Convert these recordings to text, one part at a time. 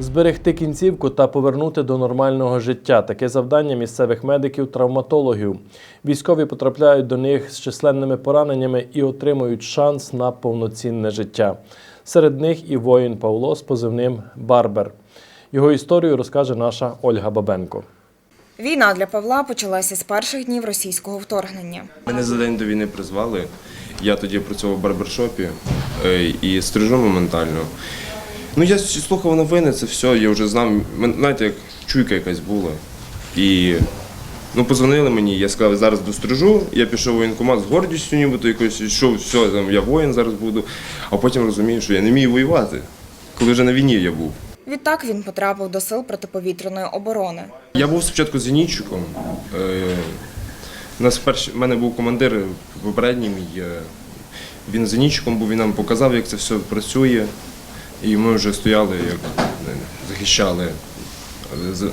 Зберегти кінцівку та повернути до нормального життя таке завдання місцевих медиків-травматологів. Військові потрапляють до них з численними пораненнями і отримують шанс на повноцінне життя. Серед них і воїн Павло з позивним Барбер. Його історію розкаже наша Ольга Бабенко. Війна для Павла почалася з перших днів російського вторгнення. Мене за день до війни призвали. Я тоді працював в барбершопі е, і стрижу моментально. Ну, я слухав новини, це все, я вже знав. Знаєте, як чуйка якась була. І ну, позвонили мені, я сказав, зараз дострижу. Я пішов у воєнкомат з гордістю, нібито якось йшов, все, там, я воїн зараз буду. А потім розумію, що я не вмію воювати, коли вже на війні я був. Відтак він потрапив до сил протиповітряної оборони. Я був спочатку зенітчиком. Е, У нас перший, в мене був командир попередній мій. е, Він зенітчиком був, він нам показав, як це все працює. І ми вже стояли, як захищали,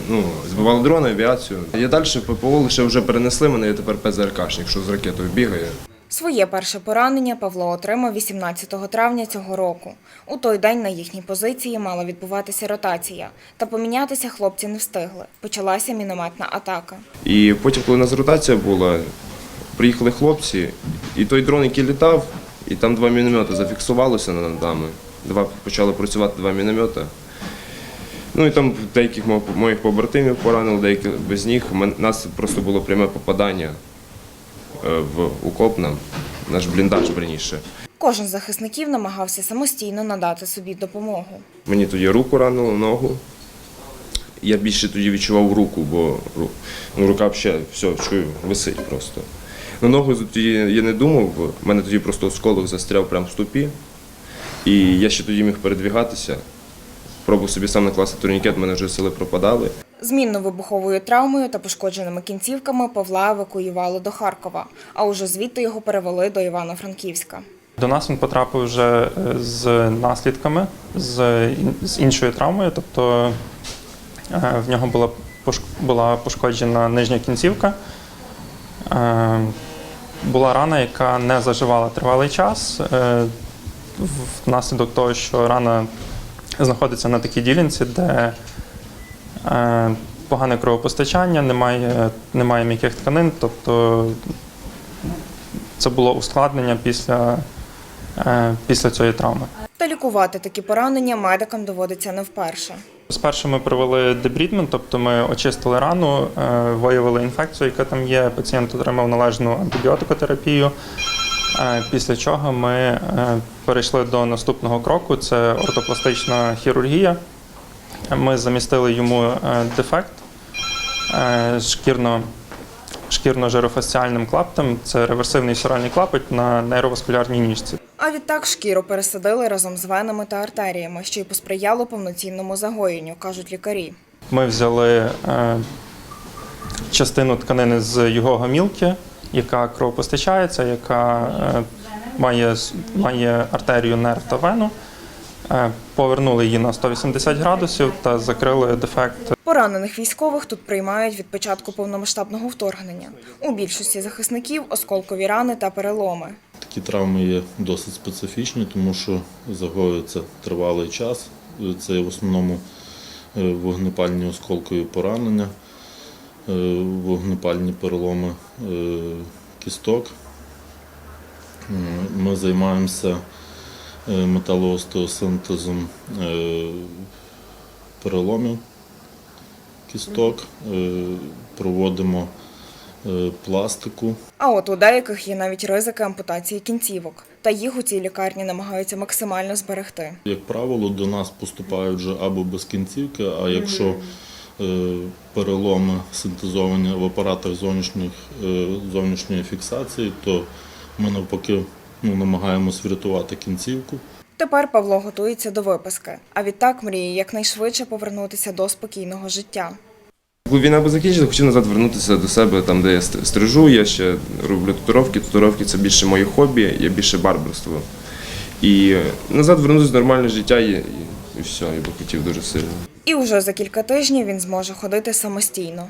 ну, збивали дрони, авіацію. Я далі ППО лише вже перенесли мене, я тепер ПЗРКшник, що з ракетою бігає. Своє перше поранення Павло отримав 18 травня цього року. У той день на їхній позиції мала відбуватися ротація, та помінятися хлопці не встигли. Почалася мінометна атака. І потім, коли у нас ротація була, приїхали хлопці, і той дрон, який літав, і там два міномети зафіксувалося над нами. Два почали працювати два міномети. Ну і там деяких моїх побратимів поранили, деякі без них. У нас просто було пряме попадання е, в укоп нам, наш бліндаж верніше. Кожен з захисників намагався самостійно надати собі допомогу. Мені тоді руку ранило, ногу. Я більше тоді відчував руку, бо ну, рука взагалі все, чую, висить просто. На ногу тоді я не думав, бо в мене тоді просто осколок застряв прямо в ступі. І я ще тоді міг передвігатися. Пробував собі сам накласти турнікет, мене вже сили пропадали. З мінно-вибуховою травмою та пошкодженими кінцівками Павла евакуювали до Харкова, а уже звідти його перевели до Івано-Франківська. До нас він потрапив вже е, з наслідками, з, іншою травмою. Тобто е, в нього була, була пошкоджена нижня кінцівка. Е, Була рана, яка не заживала тривалий час. Внаслідок того, що рана знаходиться на такій ділянці, де е, погане кровопостачання, немає, немає м'яких тканин, тобто це було ускладнення після, е, після цієї травми. Та лікувати такі поранення медикам доводиться не вперше. Спершу ми провели дебрідмент, тобто ми очистили рану, е, виявили інфекцію, яка там є. Пацієнт отримав належну антибіотикотерапію. Е, Після чого ми е, перейшли до наступного кроку це ортопластична хірургія. Ми замістили йому е, дефект шкірно, шкірно-жирофасціальним клаптем. Це реверсивний соральний клапоть на нейроваскулярній ніжці. А відтак шкіру пересадили разом з венами та артеріями, що й посприяло повноцінному загоєнню, кажуть лікарі. Ми взяли частину тканини з його гомілки, яка кровопостачається, яка е, має, має артерію, нерв та вену. Е, повернули її на 180 градусів та закрили дефект Поранених військових тут приймають від початку повномасштабного вторгнення. У більшості захисників осколкові рани та переломи. Такі травми є досить специфічні, тому що загоюється тривалий час. Це в основному е, вогнепальні осколкові поранення, вогнепальні переломи е, кісток. Е, Ми займаємося е, металоостеосинтезом е, переломів кісток, е, проводимо е, пластику. А от у деяких є навіть ризики ампутації кінцівок. Та їх у цій лікарні намагаються максимально зберегти. Як правило, до нас поступають вже або без кінцівки, а якщо е, переломи синтезовані в апаратах зовнішніх, е, зовнішньої фіксації, то ми навпаки ну, намагаємось врятувати кінцівку. Тепер Павло готується до виписки, а відтак мріє якнайшвидше повернутися до спокійного життя. Коли війна би закінчилася, хотів назад вернутися до себе, там, де я стрижу, я ще роблю татуровки. Татуровки це більше моє хобі, я більше барберство. І е, назад вернутися в нормальне життя і, все, я би хотів дуже сильно. І уже за кілька тижнів він зможе ходити самостійно.